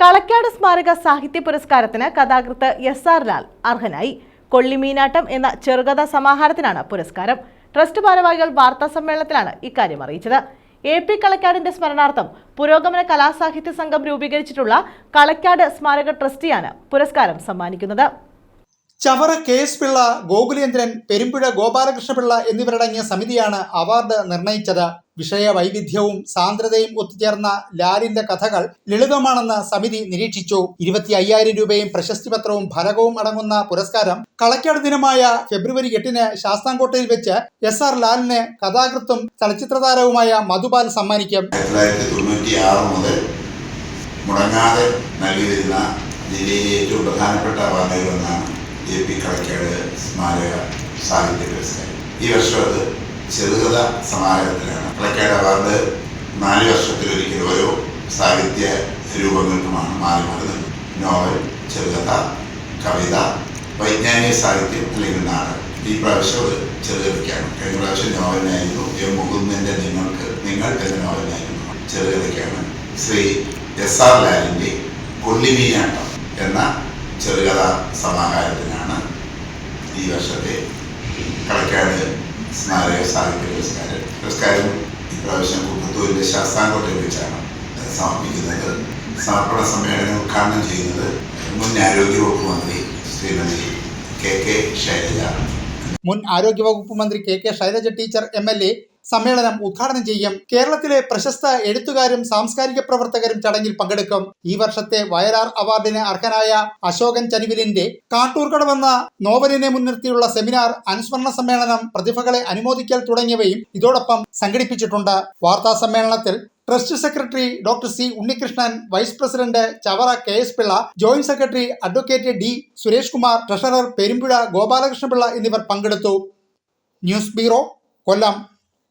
കളക്കാട് സ്മാരക സാഹിത്യ പുരസ്കാരത്തിന് കഥാകൃത്ത് എസ് ആർ ലാൽ അർഹനായി. കൊള്ളിമീനാട്ടം എന്ന ചെറുകഥാ സമാഹാരത്തിനാണ് പുരസ്കാരം. ട്രസ്റ്റ് ഭാരവാഹികൾ വാർത്താ സമ്മേളനത്തിലാണ് ഇക്കാര്യം അറിയിച്ചത്. എ പി കളക്കാടിന്റെ സ്മരണാർത്ഥം പുരോഗമന കലാസാഹിത്യ സംഘം രൂപീകരിച്ചിട്ടുള്ള കളക്കാട് സ്മാരക ട്രസ്റ്റിയാണ് പുരസ്കാരം സമ്മാനിക്കുന്നത്. ചവറ കെ എസ് പിള്ള ഗോകുലേന്ദ്രൻ പെരുമ്പുഴ ഗോപാലകൃഷ്ണപിള്ള എന്നിവരടങ്ങിയ സമിതിയാണ് അവാർഡ് നിർണയിച്ചത്. വിഷയ വൈവിധ്യവും സാന്ദ്രതയും ഒത്തുചേർന്ന ലാലിന്റെ കഥകൾ ലളിതമാണെന്ന് സമിതി നിരീക്ഷിച്ചു. ഇരുപത്തി അയ്യായിരം രൂപയും പ്രശസ്തി പത്രവും ഫലകവും അടങ്ങുന്ന പുരസ്കാരം കളക്കാട് ദിനമായ ഫെബ്രുവരി എട്ടിന് ശാസ്താംകോട്ടയിൽ വെച്ച് എസ് ആർ ലാലിന് കഥാകൃത്തും ചലച്ചിത്ര താരവുമായ മധുപാൽ സമ്മാനിക്കും. മുതൽ മുടങ്ങാതെ നൽകി വരുന്ന ജില്ലയിലെ ഏറ്റവും പ്രധാനപ്പെട്ട അവാർഡുകളൊന്നാണ് എ പി കളക്കാട് സ്മാരക സാഹിത്യ പുരസ്കാരം. ഈ വർഷം അത് ചെറുകഥ സമാഹാരത്തിലാണ്. കളക്കാട് അവാർഡ് നാല് വർഷത്തിലൊരിക്കൽ ഓരോ സാഹിത്യ രൂപങ്ങൾക്കുമാണ് മാറി മാറി നൽകുന്നത് നോവൽ ചെറുകഥ കവിത വൈജ്ഞാനിക സാഹിത്യം അല്ലെങ്കിൽ നാടകം. ഈ പ്രാവശ്യം അത് ചെറുകഥയ്ക്കാണ്. കഴിഞ്ഞ പ്രാവശ്യം നോവലിനായിരുന്നു. എം മുകുന്ദന്റെ നിങ്ങൾക്ക് നിങ്ങൾ എന്ന നോവലിനായിരുന്നു ചെറുകഥയ്ക്കാണ്. ശ്രീ എസ് ആർ ലാലിന്റെ കൊള്ളിമീനാട്ടം എന്ന ചെറുകഥ സമാഹാരത്തിനാണ് ഈ വർഷത്തെ കളക്കാട് സ്മാരക സാഹിത്യ പുരസ്കാരം. പുരസ്കാരം ഇപ്രാവശ്യം കുപ്പത്തൂരിന്റെ ശാസ്താംകോട്ടയിൽ വെച്ചാണ് സമർപ്പിക്കുന്നത്. സമർപ്പണ സമ്മേളനം ഉദ്ഘാടനം ചെയ്യുന്നത് മുൻ ആരോഗ്യവകുപ്പ് മന്ത്രി ശ്രീമതി കെ കെ ശൈലജ. മുൻ ആരോഗ്യവകുപ്പ് മന്ത്രി K K Shailaja teacher M L A സമ്മേളനം ഉദ്ഘാടനം ചെയ്യും. കേരളത്തിലെ പ്രശസ്ത എഴുത്തുകാരും സാംസ്കാരിക പ്രവർത്തകരും ചടങ്ങിൽ പങ്കെടുക്കും. ഈ വർഷത്തെ വയലാർ അവാർഡിന് അർഹനായ അശോകൻ ചനിവിലിന്റെ കാട്ടൂർക്കടവെന്ന നോവലിനെ മുൻനിർത്തിയുള്ള സെമിനാർ അനുസ്മരണ സമ്മേളനം പ്രതിഭകളെ അനുമോദിക്കൽ തുടങ്ങിയവയും ഇതോടൊപ്പം സംഘടിപ്പിച്ചിട്ടുണ്ട്. വാർത്താ സമ്മേളനത്തിൽ trust secretary doctor C Unnikrishnan vice president Chavara K S Pillai joint secretary advocate D Suresh Kumar treasurer Perumpuzha Gopalakrishnapillai എന്നിവർ പങ്കെടുത്തു. News bureau Kollam.